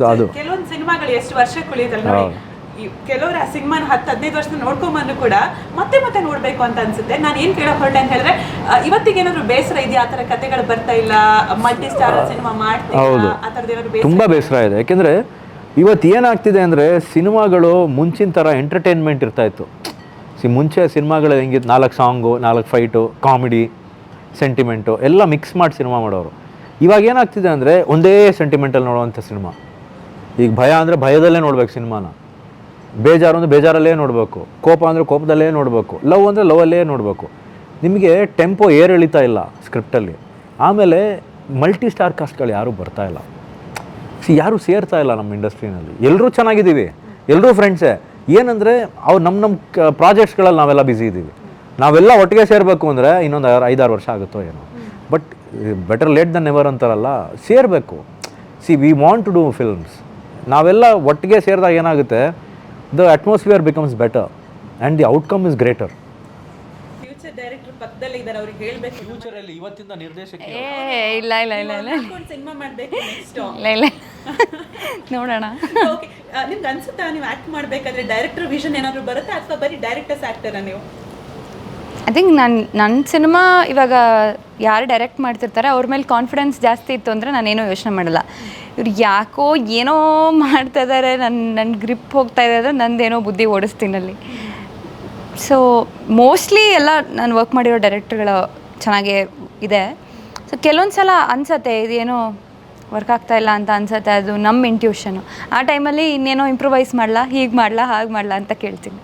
So ಅದು. ಕೆಲವೊಂದು ಸಿನಿಮಾಗಳು ಎಷ್ಟು ವರ್ಷಕ್ಕೆ ಉಳಿಯುತ್ತಲ್ಲ ನೋಡಿ ಕೆಲವರು ಆ ಸಿನಿಮಾನ ಹತ್ತು ಹದಿನೈದು ವರ್ಷ ನೋಡ್ಕೊಂಬಂದು ಕೂಡ ಮತ್ತೆ ಮತ್ತೆ ನೋಡ್ಬೇಕು ಅಂತ ಅನ್ಸುತ್ತೆ. ನಾನು ಏನ್ ಕೇಳಕ್ ಹೊರಟೆ ಅಂತ ಹೇಳಿದ್ರೆ ಇವತ್ತಿಗೇನಾದ್ರು ಇವತ್ತಿಗೆ ಏನಾದ್ರು ಬೇಸರ ಇದೆಯಾ? ಆ ಥರ ಕತೆಗಳು ಬರ್ತಾ ಇಲ್ಲ ಮಲ್ಟಿ ಸ್ಟಾರ್ ಸಿನಿಮಾ ಮಾಡ್ತೀರಾ ಆ ಥರದ್ದು ಏನಾದ್ರು ತುಂಬ ಬೇಸರ ಇದೆ. ಯಾಕೆಂದ್ರೆ ಇವತ್ತು ಏನಾಗ್ತಿದೆ ಅಂದರೆ ಸಿನಿಮಾಗಳು ಮುಂಚಿನ ಥರ ಎಂಟರ್ಟೈನ್ಮೆಂಟ್ ಇರ್ತಾ ಇತ್ತು. ಸಿ ಮುಂಚೆ ಸಿನಿಮಾಗಳು ಹೆಂಗಿತ್ತು? ನಾಲ್ಕು ಸಾಂಗು ನಾಲ್ಕು ಫೈಟು ಕಾಮಿಡಿ ಸೆಂಟಿಮೆಂಟು ಎಲ್ಲ ಮಿಕ್ಸ್ ಮಾಡಿ ಸಿನಿಮಾ ಮಾಡೋರು. ಇವಾಗ ಏನಾಗ್ತಿದೆ ಅಂದರೆ ಒಂದೇ ಸೆಂಟಿಮೆಂಟಲ್ಲಿ ನೋಡುವಂಥ ಸಿನಿಮಾ. ಈಗ ಭಯ ಅಂದರೆ ಭಯದಲ್ಲೇ ನೋಡ್ಬೇಕು ಸಿನಿಮಾನ. ಬೇಜಾರು ಅಂದರೆ ಬೇಜಾರಲ್ಲೇ ನೋಡಬೇಕು. ಕೋಪ ಅಂದರೆ ಕೋಪದಲ್ಲೇ ನೋಡಬೇಕು. ಲವ್ ಅಂದರೆ ಲವಲ್ಲೇ ನೋಡಬೇಕು. ನಿಮಗೆ ಟೆಂಪೋ ಏರ್ ಎಳಿತಾ ಇಲ್ಲ ಸ್ಕ್ರಿಪ್ಟಲ್ಲಿ ಆಮೇಲೆ ಮಲ್ಟಿ ಸ್ಟಾರ್ ಕಾಸ್ಟ್ಗಳು ಯಾರೂ ಬರ್ತಾ ಇಲ್ಲ. ಸಿ ಯಾರೂ ಸೇರ್ತಾ ಇಲ್ಲ ನಮ್ಮ ಇಂಡಸ್ಟ್ರಿನಲ್ಲಿ ಎಲ್ಲರೂ ಚೆನ್ನಾಗಿದ್ದೀವಿ. ಎಲ್ಲರೂ ಫ್ರೆಂಡ್ಸೇ ಏನಂದರೆ ಅವ್ರು ನಮ್ಮ ನಮ್ಮ ಪ್ರಾಜೆಕ್ಟ್ಸ್ಗಳಲ್ಲಿ ನಾವೆಲ್ಲ ಬ್ಯುಸಿ ಇದ್ದೀವಿ. ನಾವೆಲ್ಲ ಒಟ್ಟಿಗೆ ಸೇರಬೇಕು ಅಂದರೆ ಇನ್ನೊಂದು ಐದಾರು ವರ್ಷ ಆಗುತ್ತೋ ಏನೋ. But better late than never ಅಂತಾರಲ್ಲ, ಸೇರಬೇಕು. See we want to do films ನಾವೆಲ್ಲ ಒಟ್ಟಿಗೆ ಸೇರಿದಾಗ ಏನಾಗುತ್ತೆ? The atmosphere becomes better and the outcome is greater future director ಪಕ್ಕದಲ್ಲಿ ಇದ್ದಾರೆ ಅವ್ರಿಗೆ ಹೇಳ್ಬೇಕು ಫ್ಯೂಚರಲ್ಲಿ ಇವತ್ತಿಂದ ನಿರ್ದೇಶಕ ಏ ಇಲ್ಲ ಇಲ್ಲ ಇಲ್ಲ ಇಲ್ಲ ಸಿನಿಮಾ ಮಾಡಬೇಕು ನೆಕ್ಸ್ಟ್ ಇಲ್ಲ ಇಲ್ಲ. ನೋಡೋಣ. ಓಕೆ ನಿಮ್ಗೆ ಅನ್ಸುತ್ತಾ ನೀವು ಆಕ್ಟ್ ಮಾಡಬೇಕಾದ್ರೆ ಡೈರೆಕ್ಟರ್ ವಿಷನ್ ಏನಾದರೂ ಬರುತ್ತಾ ಅಥವಾ ಬರೀ ಡೈರೆಕ್ಟರ್ಸ್ ಆಗ್ತಾರಾ ನೀವು? ಐ ಥಿಂಕ್ ನನ್ನ ನನ್ನ ಸಿನಿಮಾ ಇವಾಗ ಯಾರು ಡೈರೆಕ್ಟ್ ಮಾಡ್ತಿರ್ತಾರೆ, ಅವ್ರ ಮೇಲೆ ಕಾನ್ಫಿಡೆನ್ಸ್ ಜಾಸ್ತಿ ಇತ್ತು ಅಂದರೆ ನಾನೇನೋ ಯೋಚನೆ ಮಾಡಲ್ಲ. ಇವ್ರು ಯಾಕೋ ಏನೋ ಮಾಡ್ತಾ ಇದ್ದಾರೆ ನನ್ನ ನನ್ನ ಗ್ರಿಪ್ ಹೋಗ್ತಾ ಇದೆ ಅಂದರೆ ನಂದೇನೋ ಬುದ್ಧಿ ಓಡಿಸ್ತೀನಲ್ಲಿ ಸೊ ಮೋಸ್ಟ್ಲಿ ಎಲ್ಲ ನಾನು ವರ್ಕ್ ಮಾಡಿರೋ ಡೈರೆಕ್ಟರ್ಗಳು ಚೆನ್ನಾಗೇ ಇದೆ. ಸೊ ಕೆಲವೊಂದು ಸಲ ಅನಿಸತ್ತೆ, ಇದೇನೋ ವರ್ಕ್ ಆಗ್ತಾ ಇಲ್ಲ ಅಂತ ಅನ್ಸತ್ತೆ, ಅದು ನಮ್ಮ ಇಂಟ್ಯೂಷನು ಆ ಟೈಮಲ್ಲಿ ಇನ್ನೇನೋ ಇಂಪ್ರೂವೈಸ್ ಮಾಡಲಾ, ಹೀಗೆ ಮಾಡಲಾ, ಹಾಗೆ ಮಾಡಲಾ ಅಂತ ಕೇಳ್ತೀನಿ.